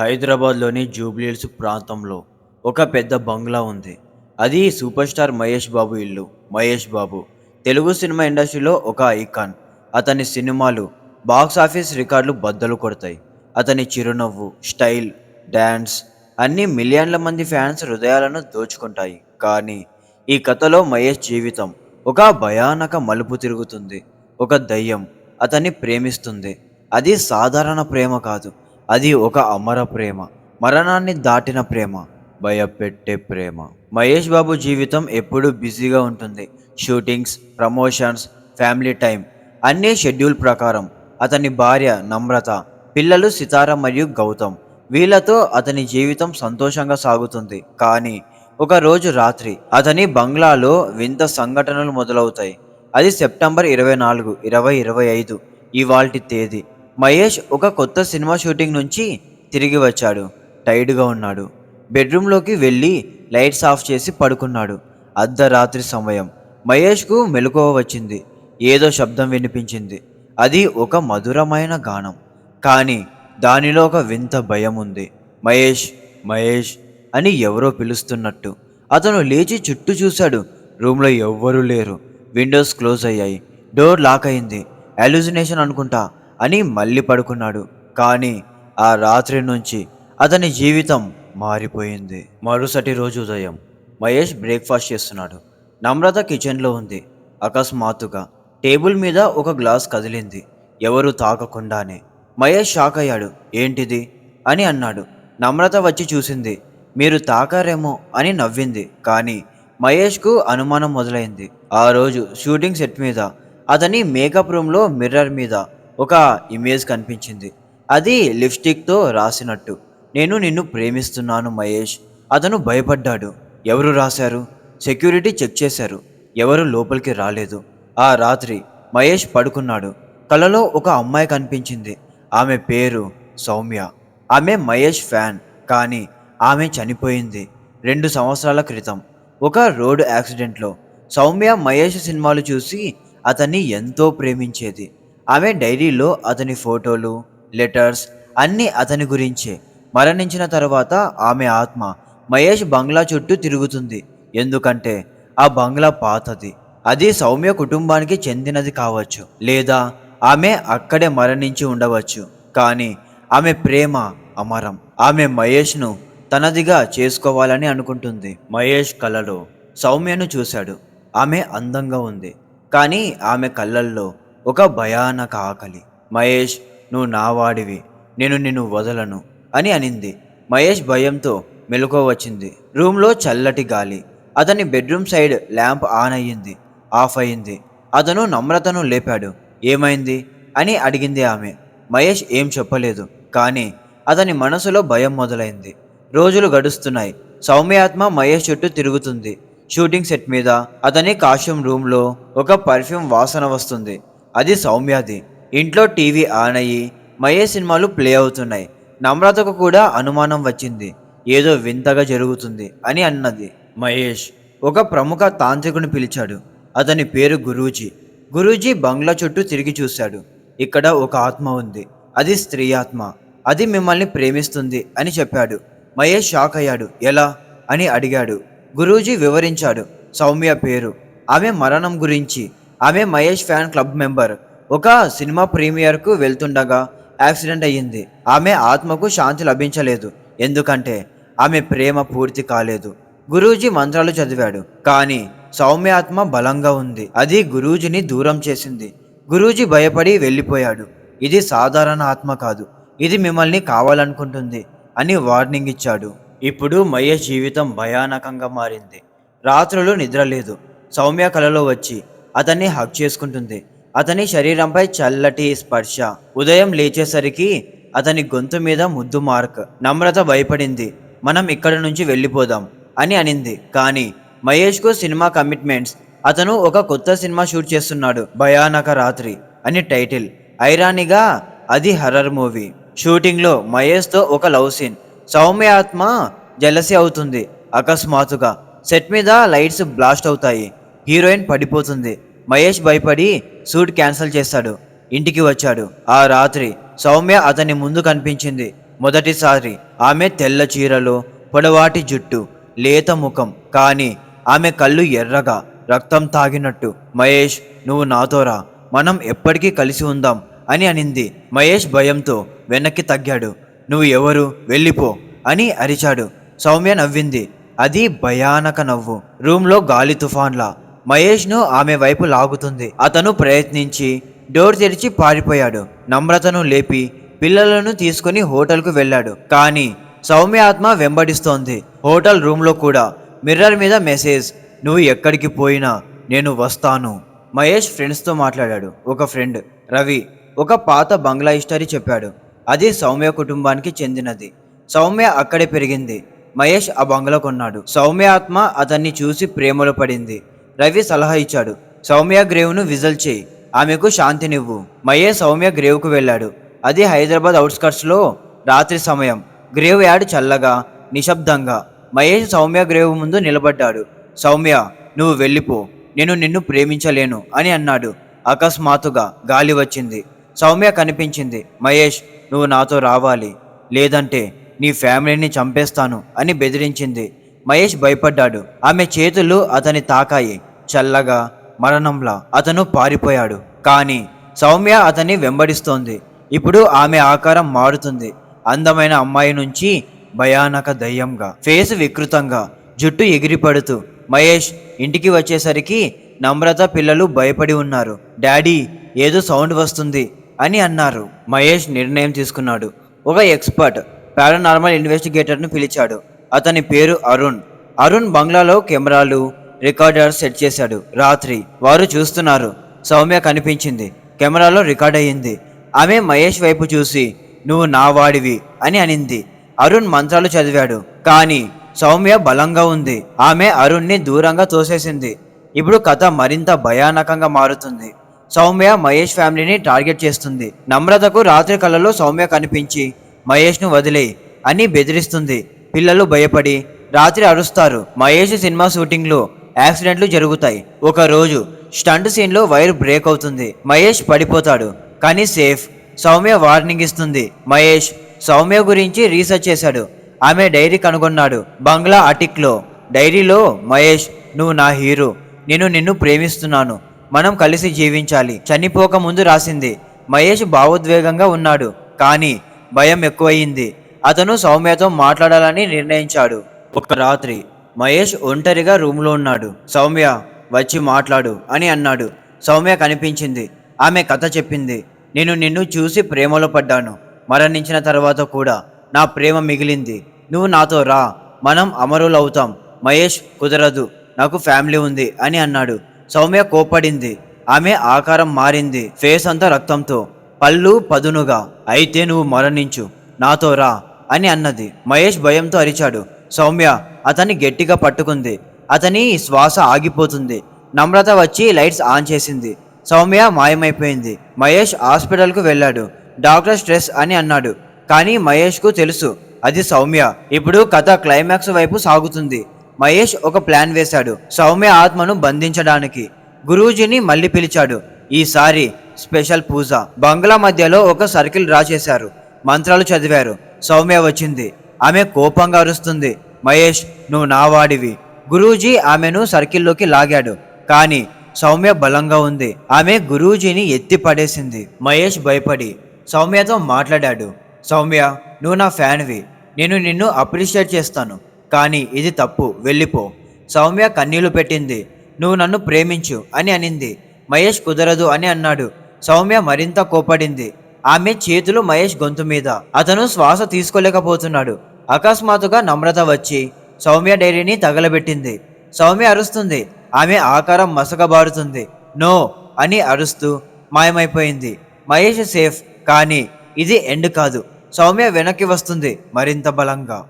హైదరాబాద్లోని జూబ్లీహిల్స్ ప్రాంతంలో ఒక పెద్ద బంగ్లా ఉంది. అది సూపర్ స్టార్ మహేష్ బాబు ఇల్లు. మహేష్ బాబు తెలుగు సినిమా ఇండస్ట్రీలో ఒక ఐకాన్. అతని సినిమాలు బాక్స్ ఆఫీస్ రికార్డులు బద్దలు కొడతాయి. అతని చిరునవ్వు స్టైల్ డ్యాన్స్ అన్ని మిలియన్ల మంది ఫ్యాన్స్ హృదయాలను దోచుకుంటాయి. కానీ ఈ కథలో మహేష్ జీవితం ఒక భయానక మలుపు తిరుగుతుంది. ఒక దయ్యం అతన్ని ప్రేమిస్తుంది. అది సాధారణ ప్రేమ కాదు. అది ఒక అమర ప్రేమ మరణాన్ని దాటిన ప్రేమ భయపెట్టే ప్రేమ. మహేష్ బాబు జీవితం ఎప్పుడూ బిజీగా ఉంటుంది. షూటింగ్స్ ప్రమోషన్స్ ఫ్యామిలీ టైం అన్ని షెడ్యూల్ ప్రకారం. అతని భార్య నమ్రత పిల్లలు సితార మరియు గౌతమ్ వీళ్ళతో అతని జీవితం సంతోషంగా సాగుతుంది. కానీ ఒక రోజు రాత్రి అతని బంగ్లాలో వింత సంఘటనలు మొదలవుతాయి. అది సెప్టెంబర్ ఇరవై నాలుగు ఇరవై ఇరవై ఐదు ఇవాల్టి తేదీ. మహేష్ ఒక కొత్త సినిమా షూటింగ్ నుంచి తిరిగి వచ్చాడు. టైర్డ్గా ఉన్నాడు. బెడ్రూమ్లోకి వెళ్ళి లైట్స్ ఆఫ్ చేసి పడుకున్నాడు. అర్ధరాత్రి సమయం. మహేష్కు మెలకువ వచ్చింది. ఏదో శబ్దం వినిపించింది. అది ఒక మధురమైన గానం. కానీ దానిలో ఒక వింత భయం ఉంది. మహేష్ మహేష్ అని ఎవరో పిలుస్తున్నట్టు. అతను లేచి చుట్టూ చూశాడు. రూమ్లో ఎవ్వరూ లేరు. విండోస్ క్లోజ్ అయ్యాయి. డోర్ లాక్ అయింది. అల్యూజినేషన్ అనుకుంటా. అని మళ్ళీ పడుకున్నాడు. కానీ ఆ రాత్రి నుంచి అతని జీవితం మారిపోయింది. మరుసటి రోజు ఉదయం మహేష్ బ్రేక్ఫాస్ట్ చేస్తున్నాడు. నమ్రత కిచెన్లో ఉంది. అకస్మాత్తుగా టేబుల్ మీద ఒక గ్లాస్ కదిలింది. ఎవరు తాకకుండానే మహేష్ షాక్ అయ్యాడు. ఏంటిది? అని అన్నాడు. నమ్రత వచ్చి చూసింది మీరు తాకారేమో అని నవ్వింది. కానీ మహేష్కు అనుమానం మొదలైంది. ఆ రోజు షూటింగ్ సెట్ మీద అతని మేకప్ రూమ్లో మిర్రర్ మీద ఒక ఇమేజ్ కనిపించింది. అది లిప్స్టిక్తో రాసినట్టు. నేను నిన్ను ప్రేమిస్తున్నాను మహేష్. అతను భయపడ్డాడు. ఎవరు రాశారు? సెక్యూరిటీ చెక్ చేశారు. ఎవరు లోపలికి రాలేదు. ఆ రాత్రి మహేష్ పడుకున్నాడు. కలలో ఒక అమ్మాయి కనిపించింది. ఆమె పేరు సౌమ్య. ఆమె మహేష్ ఫ్యాన్ కానీ ఆమె చనిపోయింది రెండు సంవత్సరాల క్రితం. ఒక రోడ్డు యాక్సిడెంట్లో సౌమ్య మహేష్ సినిమాలు చూసి అతన్ని ఎంతో ప్రేమించేది. ఆమె డైరీలో అతని ఫోటోలు లెటర్స్ అన్నీ అతని గురించే. మరణించిన తర్వాత ఆమె ఆత్మ మహేష్ బంగ్లా చుట్టూ తిరుగుతుంది. ఎందుకంటే ఆ బంగ్లా పాతది. అది సౌమ్య కుటుంబానికి చెందినది కావచ్చు లేదా ఆమె అక్కడే మరణించి ఉండవచ్చు. కానీ ఆమె ప్రేమ అమరం. ఆమె మహేష్ను తనదిగా చేసుకోవాలని అనుకుంటుంది. మహేష్ కలలో సౌమ్యను చూశాడు. ఆమె అందంగా ఉంది. కానీ ఆమె కళ్ళల్లో ఒక భయానక ఆకలి. మహేష్ నువ్వు నావాడివి నేను నిన్ను వదలను అని అనింది. మహేష్ భయంతో మెలకువ వచ్చింది. రూమ్లో చల్లటి గాలి. అతని బెడ్రూమ్ సైడ్ ల్యాంప్ ఆన్ అయ్యింది. ఆఫ్ అయ్యింది. అతను నమ్రతను లేపాడు. ఏమైంది? అని అడిగింది ఆమె. మహేష్ ఏం చెప్పలేదు. కానీ అతని మనసులో భయం మొదలైంది. రోజులు గడుస్తున్నాయి. సౌమ్యాత్మ మహేష్ చుట్టూ తిరుగుతుంది. షూటింగ్ సెట్ మీద అతని కాస్ట్యూమ్ రూమ్లో ఒక పర్ఫ్యూమ్ వాసన వస్తుంది. అది సౌమ్యాది. ఇంట్లో టీవీ ఆన్ అయ్యి మహేష్ సినిమాలు ప్లే అవుతున్నాయి. నమ్రతకు కూడా అనుమానం వచ్చింది. ఏదో వింతగా జరుగుతుంది అని అన్నది మహేష్. ఒక ప్రముఖ తాంత్రికుని పిలిచాడు. అతని పేరు గురూజీ. గురూజీ బంగ్లా చుట్టూ తిరిగి చూశాడు. ఇక్కడ ఒక ఆత్మ ఉంది. అది స్త్రీ ఆత్మ. అది మిమ్మల్ని ప్రేమిస్తుంది అని చెప్పాడు. మహేష్ షాక్ అయ్యాడు. ఎలా? అని అడిగాడు. గురూజీ వివరించాడు. సౌమ్య పేరు. ఆమె మరణం గురించి. ఆమె మహేష్ ఫ్యాన్ క్లబ్ మెంబర్. ఒక సినిమా ప్రీమియర్కు వెళ్తుండగా యాక్సిడెంట్ అయ్యింది. ఆమె ఆత్మకు శాంతి లభించలేదు. ఎందుకంటే ఆమె ప్రేమ పూర్తి కాలేదు. గురూజీ మంత్రాలు చదివాడు. కానీ సౌమ్య ఆత్మ బలంగా ఉంది. అది గురూజీని దూరం చేసింది. గురూజీ భయపడి వెళ్ళిపోయాడు. ఇది సాధారణ ఆత్మ కాదు. ఇది మిమ్మల్ని కావాలనుకుంటుంది అని వార్నింగ్ ఇచ్చాడు. ఇప్పుడు మహేష్ జీవితం భయానకంగా మారింది. రాత్రులు నిద్ర లేదు సౌమ్య కలలో వచ్చి అతన్ని హక్ చేసుకుంటుంది. అతని శరీరంపై చల్లటి స్పర్శ. ఉదయం లేచేసరికి అతని గొంతు మీద ముద్దు మార్క్. నమ్రత భయపడింది. మనం ఇక్కడ నుంచి వెళ్ళిపోదాం అని అనింది. కానీ మహేష్కు సినిమా కమిట్మెంట్స్. అతను ఒక కొత్త సినిమా షూట్ చేస్తున్నాడు. భయానక రాత్రి అని టైటిల్. ఐరానిగా అది హర్రర్ మూవీ. షూటింగ్లో మహేష్తో ఒక లవ్ సీన్. సౌమ్య ఆత్మ జలసి అవుతుంది. అకస్మాత్తుగా సెట్ మీద లైట్స్ బ్లాస్ట్ అవుతాయి. హీరోయిన్ పడిపోతుంది. మహేష్ భయపడి సూట్ క్యాన్సిల్ చేస్తాడు. ఇంటికి వచ్చాడు. ఆ రాత్రి సౌమ్య అతని ముందు కనిపించింది. మొదటిసారి ఆమె తెల్ల చీరలు పొడవాటి జుట్టు లేత ముఖం కానీ ఆమె కళ్ళు ఎర్రగా రక్తం తాగినట్టు. మహేష్ నువ్వు నాతోరా మనం ఎప్పటికీ కలిసి ఉందాం అని అనింది. మహేష్ భయంతో వెనక్కి తగ్గాడు. నువ్వు ఎవరు? వెళ్ళిపో అని అరిచాడు. సౌమ్య నవ్వింది. అది భయానక నవ్వు. రూమ్లో గాలి తుఫాన్లా. మహేష్ను ఆమె వైపు లాగుతుంది. అతను ప్రయత్నించి డోర్ తెరిచి పారిపోయాడు. నమ్రతను లేపి పిల్లలను తీసుకుని హోటల్కు వెళ్ళాడు. కానీ సౌమ్య ఆత్మ వెంబడిస్తోంది. హోటల్ రూమ్లో కూడా మిర్రర్ మీద మెసేజ్ నువ్వు ఎక్కడికి పోయినా నేను వస్తాను. మహేష్ ఫ్రెండ్స్తో మాట్లాడాడు. ఒక ఫ్రెండ్ రవి ఒక పాత బంగ్లా హిస్టరీ చెప్పాడు. అది సౌమ్య కుటుంబానికి చెందినది. సౌమ్య అక్కడే పెరిగింది. మహేష్ ఆ బంగ్లా కొన్నాడు. సౌమ్య ఆత్మ అతన్ని చూసి ప్రేమలో పడింది. రవి సలహా ఇచ్చాడు. సౌమ్య గ్రేవ్ను విజల్ చేయి. ఆమెకు శాంతినివ్వు. మయే సౌమ్య గ్రేవ్కు వెళ్ళాడు. అది హైదరాబాద్ అవుట్స్కట్స్లో రాత్రి సమయం. గ్రేవ్ యాడ్ చల్లగా నిశ్శబ్దంగా. మహేష్ సౌమ్య గ్రేవ్ ముందు నిలబడ్డాడు. సౌమ్య నువ్వు వెళ్ళిపో. నేను నిన్ను ప్రేమించలేను అని అన్నాడు. అకస్మాత్తుగా గాలి వచ్చింది. సౌమ్య కనిపించింది. మహేష్ నువ్వు నాతో రావాలి. లేదంటే నీ ఫ్యామిలీని చంపేస్తాను అని బెదిరించింది. మహేష్ భయపడ్డాడు. ఆమె చేతులు అతని తాకాయి. చల్లగా మరణంలా అతను పారిపోయాడు. కానీ సౌమ్య అతన్ని వెంబడిస్తోంది. ఇప్పుడు ఆమె ఆకారం మారుతుంది. అందమైన అమ్మాయి నుంచి భయానక దయ్యంగా ఫేస్ వికృతంగా జుట్టు ఎగిరిపడుతూ మహేష్ ఇంటికి వచ్చేసరికి నమ్రత పిల్లలు భయపడి ఉన్నారు. డాడీ ఏదో సౌండ్ వస్తుంది అని అన్నారు. మహేష్ నిర్ణయం తీసుకున్నాడు. ఒక ఎక్స్పర్ట్ పారానార్మల్ ఇన్వెస్టిగేటర్ను పిలిచాడు. అతని పేరు అరుణ్. అరుణ్ బంగ్లాలో కెమెరాలు రికార్డర్ సెట్ చేశాడు. రాత్రి వారు చూస్తున్నారు. సౌమ్య కనిపించింది. కెమెరాలో రికార్డ్ అయ్యింది. ఆమె మహేష్ వైపు చూసి నువ్వు నా వాడివి అని అనింది. అరుణ్ మంత్రాలు చదివాడు. కానీ సౌమ్య బలంగా ఉంది. ఆమె అరుణ్ని దూరంగా తోసేసింది. ఇప్పుడు కథ మరింత భయానకంగా మారుతుంది. సౌమ్య మహేష్ ఫ్యామిలీని టార్గెట్ చేస్తుంది. నమ్రతకు రాత్రి కళలో సౌమ్య కనిపించి మహేష్ను వదిలేయి అని బెదిరిస్తుంది. పిల్లలు భయపడి రాత్రి అరుస్తారు. మహేష్ సినిమా షూటింగ్లో యాక్సిడెంట్లు జరుగుతాయి. ఒకరోజు స్టంట్ సీన్లో వైర్ బ్రేక్ అవుతుంది. మహేష్ పడిపోతాడు. కానీ సేఫ్. సౌమ్య వార్నింగ్ ఇస్తుంది. మహేష్ సౌమ్య గురించి రీసెర్చ్ చేశాడు. ఆమె డైరీ కనుగొన్నాడు. బంగ్లా అటిక్లో. డైరీలో మహేష్ నువ్వు నా హీరో. నేను నిన్ను ప్రేమిస్తున్నాను. మనం కలిసి జీవించాలి. చనిపోక ముందు రాసింది. మహేష్ భావోద్వేగంగా ఉన్నాడు. కానీ భయం ఎక్కువయింది. అతను సౌమ్యతో మాట్లాడాలని నిర్ణయించాడు. ఒక రాత్రి మహేష్ ఒంటరిగా రూమ్లో ఉన్నాడు. సౌమ్య వచ్చి మాట్లాడు అని అన్నాడు. సౌమ్య కనిపించింది. ఆమె కథ చెప్పింది. నేను నిన్ను చూసి ప్రేమలో పడ్డాను. మరణించిన తర్వాత కూడా నా ప్రేమ మిగిలింది. నువ్వు నాతో రా. మనం అమరులవుతాం. మహేష్ కుదరదు. నాకు ఫ్యామిలీ ఉంది అని అన్నాడు. సౌమ్య కోపడింది ఆమె ఆకారం మారింది. ఫేస్ అంతా రక్తంతో. పళ్ళు పదునుగా. అయితే నువ్వు మరణించు. నాతో రా. అని అన్నది. మహేష్ భయంతో అరిచాడు. సౌమ్య అతన్ని గట్టిగా పట్టుకుంది. అతని శ్వాస ఆగిపోతుంది. నమ్రత వచ్చి లైట్స్ ఆన్ చేసింది. సౌమ్య మాయమైపోయింది. మహేష్ హాస్పిటల్కు వెళ్ళాడు. డాక్టర్ స్ట్రెస్ అని అన్నాడు. కానీ మహేష్కు తెలుసు. అది సౌమ్య. ఇప్పుడు కథ క్లైమాక్స్ వైపు సాగుతుంది. మహేష్ ఒక ప్లాన్ వేశాడు. సౌమ్య ఆత్మను బంధించడానికి. గురూజీని మళ్ళీ పిలిచాడు. ఈసారి స్పెషల్ పూజ. బంగ్లా మధ్యలో ఒక సర్కిల్ డ్రా చేశారు. మంత్రాలు చదివారు. సౌమ్య వచ్చింది. ఆమె కోపంగా అరుస్తుంది. మహేష్ నువ్వు నా వాడివి. గురూజీ ఆమెను సర్కిల్లోకి లాగాడు. కానీ సౌమ్య బలంగా ఉంది. ఆమె గురూజీని ఎత్తి పడేసింది. మహేష్ భయపడి సౌమ్యతో మాట్లాడాడు. సౌమ్య నువ్వు నా ఫ్యాన్వి. నేను నిన్ను అప్రిషియేట్ చేస్తాను. కానీ ఇది తప్పు. వెళ్ళిపో. సౌమ్య కన్నీళ్ళు పెట్టింది. నువ్వు నన్ను ప్రేమించు అని అనింది. మహేష్ కుదరదు అని అన్నాడు. సౌమ్య మరింత కోపడింది. ఆమె చేతులు మహేష్ గొంతు మీద. అతను శ్వాస తీసుకోలేకపోతున్నాడు. అకస్మాత్తుగా నమ్రత వచ్చి సౌమ్య డైరీని తగలబెట్టింది. సౌమ్య అరుస్తుంది. ఆమె ఆకారం మసకబారుతుంది. నో అని అరుస్తూ మాయమైపోయింది. మహేష్ సేఫ్ కానీ ఇది ఎండ్ కాదు. సౌమ్య వెనక్కి వస్తుంది మరింత బలంగా.